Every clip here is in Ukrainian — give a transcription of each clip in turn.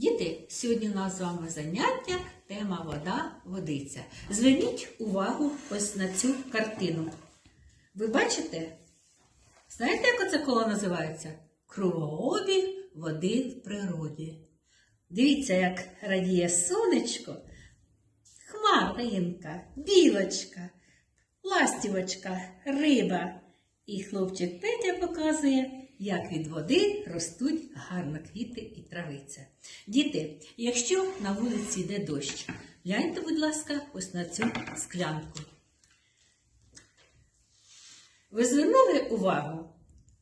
Діти, сьогодні у нас з вами заняття, тема вода, водиця. Зверніть увагу ось на цю картину. Ви бачите? Знаєте, як оце коло називається? Кругообіг води в природі. Дивіться, як радіє сонечко, хмаринка, білочка, ластівочка, риба. І хлопчик Петя показує, як від води ростуть гарно квіти і травиця. Діти, якщо на вулиці йде дощ, гляньте, будь ласка, ось на цю склянку. Ви звернули увагу?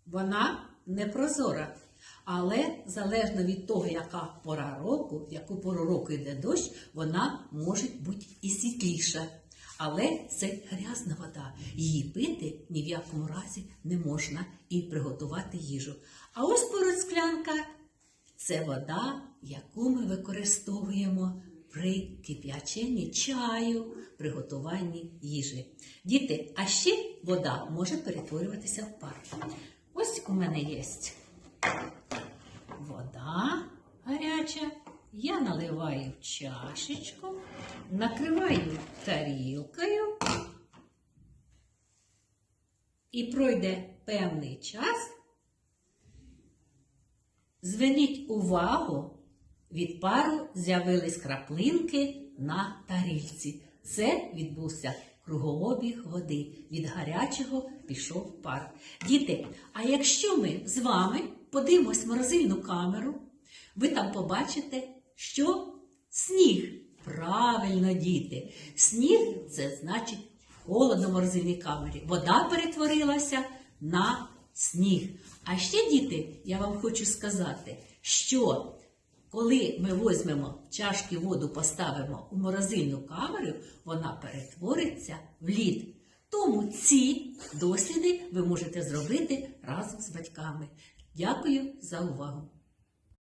Вона не прозора. Але залежно від того, яка пора року, в яку пору року йде дощ, вона може бути і світліша. Але це грязна вода. Її пити ні в якому разі не можна і приготувати їжу. А ось поруч склянка це вода, яку ми використовуємо при кип'яченні чаю, приготуванні їжі. Діти, а ще вода може перетворюватися в пар. Ось у мене є вода гаряча. Я наливаю чашечку, накриваю тарілкою. І пройде певний час. Зверніть увагу, від пару з'явились краплинки на тарільці. Це відбувся кругообіг води. Від гарячого пішов пар. Діти, а якщо ми з вами подивимось морозильну камеру, ви там побачите, що сніг. Правильно, діти. Сніг це значить в холодно-морозильній камері. Вода перетворилася на сніг. А ще, діти, я вам хочу сказати, що коли ми візьмемо чашки воду, поставимо у морозильну камеру, вона перетвориться в лід. Тому ці досліди ви можете зробити разом з батьками. Дякую за увагу!